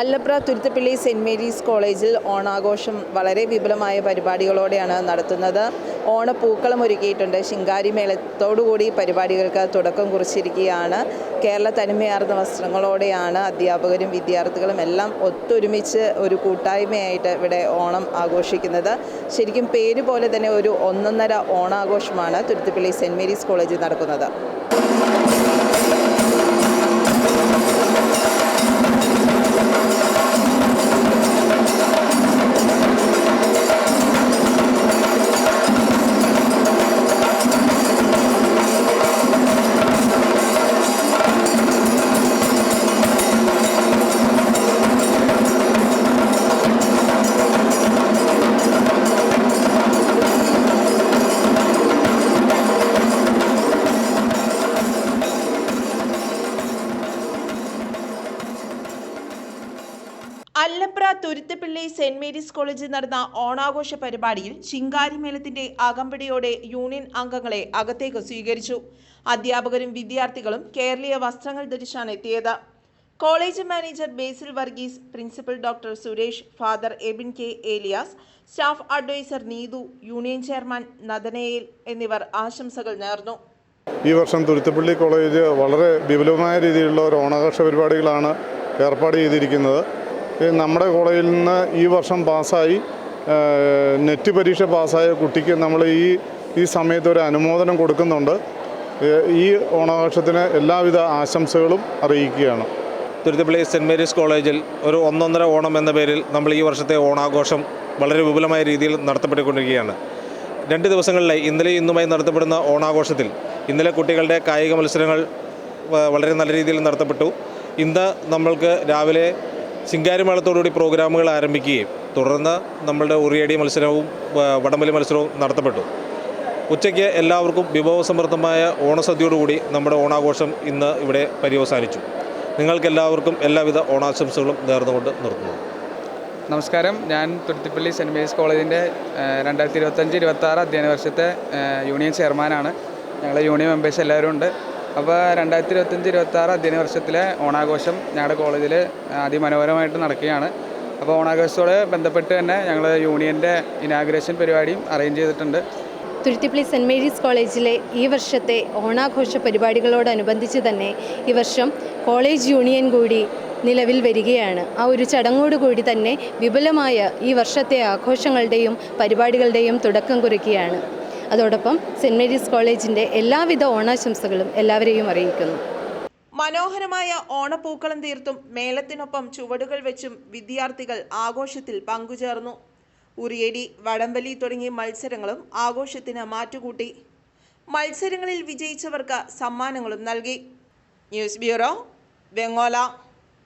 Allapra തുരുത്തപ്പള്ളി saint Mary's കോളേജിൽ ഓണാഘോഷം വളരെ വിപുലമായ പരിപാടികളോടെയാണ് നടത്തുന്നത്. ഓണപ്പൂക്കളം ഒരുക്കിയിട്ടുണ്ട്. ശിങ്കാരി മേളത്തോടുകൂടി പരിപാടികൾക്ക് തുടക്കം കുറിച്ചിരിക്കുകയാണ്. കേരള തനിമയാർന്ന വസ്ത്രങ്ങളോടെയാണ് അധ്യാപകരും വിദ്യാർത്ഥികളും എല്ലാം ഒത്തൊരുമിച്ച് ഒരു കൂട്ടായ്മയായിട്ട് ഇവിടെ ഓണം ആഘോഷിക്കുന്നത്. ശരിക്കും പേര് പോലെ തന്നെ ഒരു ഒന്നൊന്നര ഓണാഘോഷമാണ് തുരുത്തപ്പള്ളി സെന്റ് മേരീസ് കോളേജിൽ നടക്കുന്നത്. അല്ലപ്ര തുരുത്തപ്പിള്ളി സെന്റ് മേരീസ് കോളേജിൽ നടന്ന ഓണാഘോഷ പരിപാടിയിൽ ചിങ്കാരിമേളത്തിന്റെ അകമ്പടിയോടെ യൂണിയൻ അംഗങ്ങളെ അകത്തേക്ക് സ്വീകരിച്ചു. അധ്യാപകരും വിദ്യാർത്ഥികളും കേരളീയ വസ്ത്രങ്ങൾ ധരിച്ചാണ് എത്തിയത്. College manager Basil Varghese principal doctor Suresh father Ebin K Elias staff adviser Neethu union chairman Nathanael എന്നിവർ ആശംസകൾ നേർന്നു. ഈ വർഷം തുരുത്തപ്പള്ളി കോളേജ് വളരെ വിപുലമായ രീതിയിലുള്ള ഒരു ഓണാഘോഷ പരിപാടികളാണ് ഏർപ്പാട് ചെയ്തിരിക്കുന്നത്. നമ്മുടെ കോളേജിൽ നിന്ന് ഈ വർഷം പാസ്സായി നെറ്റ് പരീക്ഷ പാസ്സായ കുട്ടിക്ക് നമ്മൾ ഈ ഈ സമയത്ത് ഒരു അനുമോദനം കൊടുക്കുന്നുണ്ട്. ഈ ഓണാഘോഷത്തിന് എല്ലാവിധ ആശംസകളും അറിയിക്കുകയാണ്. തുരുത്തിപ്പള്ളി സെന്റ് മേരീസ് കോളേജിൽ ഒരു ഒന്നൊന്നര ഓണം എന്ന പേരിൽ നമ്മൾ ഈ വർഷത്തെ ഓണാഘോഷം വളരെ വിപുലമായ രീതിയിൽ നടത്തപ്പെട്ടുകൊണ്ടിരിക്കുകയാണ്. രണ്ട് ദിവസങ്ങളിലായി ഇന്നലെ ഇന്നുമായി നടത്തപ്പെടുന്ന ഓണാഘോഷത്തിൽ ഇന്നലെ കുട്ടികളുടെ കായിക മത്സരങ്ങൾ വളരെ നല്ല രീതിയിൽ നടത്തപ്പെട്ടു. ഇന്ന് നമ്മൾക്ക് രാവിലെ ശിങ്കാരിമേളത്തോടുകൂടി പ്രോഗ്രാമുകൾ ആരംഭിക്കുകയും തുടർന്ന് നമ്മളുടെ ഉറിയടി മത്സരവും വടംവലി മത്സരവും നടത്തപ്പെട്ടു. ഉച്ചയ്ക്ക് എല്ലാവർക്കും വിഭവസമൃദ്ധമായ ഓണസദ്യയോടുകൂടി നമ്മുടെ ഓണാഘോഷം ഇന്ന് ഇവിടെ പര്യവസാനിച്ചു. നിങ്ങൾക്കെല്ലാവർക്കും എല്ലാവിധ ഓണാശംസകളും നേർന്നുകൊണ്ട് നിർത്തുന്നു. നമസ്കാരം. ഞാൻ തുരുത്തിപ്പള്ളി സെന്റ് മേരീസ് കോളേജിന്റെ രണ്ടായിരത്തി ഇരുപത്തഞ്ച് ഇരുപത്താറ് അധ്യയന വർഷത്തെ യൂണിയൻ ചെയർമാനാണ്. ഞങ്ങളുടെ യൂണിയൻ മെമ്പേഴ്സ് എല്ലാവരും ഉണ്ട്. അപ്പോൾ രണ്ടായിരത്തി ഇരുപത്തഞ്ച് ഇരുപത്താറ് അധ്യയന വർഷത്തിലെ ഓണാഘോഷം ഞങ്ങളുടെ കോളേജിൽ അതിമനോഹരമായിട്ട് നടക്കുകയാണ്. അപ്പോൾ ഓണാഘോഷത്തോട് ബന്ധപ്പെട്ട് തന്നെ ഞങ്ങൾ യൂണിയന്റെ ഇനാഗുറേഷൻ പരിപാടിയും അറേഞ്ച് ചെയ്തിട്ടുണ്ട്. തുരുത്തിപ്പള്ളി സെന്റ് മേരീസ് കോളേജിലെ ഈ വർഷത്തെ ഓണാഘോഷ പരിപാടികളോടനുബന്ധിച്ച് തന്നെ ഈ വർഷം കോളേജ് യൂണിയൻ കൂടി നിലവിൽ വരികയാണ്. ആ ഒരു ചടങ്ങോടുകൂടി തന്നെ വിപുലമായ ഈ വർഷത്തെ ആഘോഷങ്ങളുടെയും പരിപാടികളുടെയും തുടക്കം കുറിക്കുകയാണ്. അതോടൊപ്പം സെന്റ് മേരീസ് കോളേജിന്റെ എല്ലാവിധ ഓണാശംസകളും എല്ലാവരെയും അറിയിക്കുന്നു. മനോഹരമായ ഓണപ്പൂക്കളം തീർത്തും മേളത്തിനൊപ്പം ചുവടുകൾ വെച്ചും വിദ്യാർത്ഥികൾ ആഘോഷത്തിൽ പങ്കുചേർന്നു. ഉറിയടി വടംവലി തുടങ്ങിയ മത്സരങ്ങളും ആഘോഷത്തിന് മാറ്റുകൂട്ടി. മത്സരങ്ങളിൽ വിജയിച്ചവർക്ക് സമ്മാനങ്ങളും നൽകി. News bureau Vengola.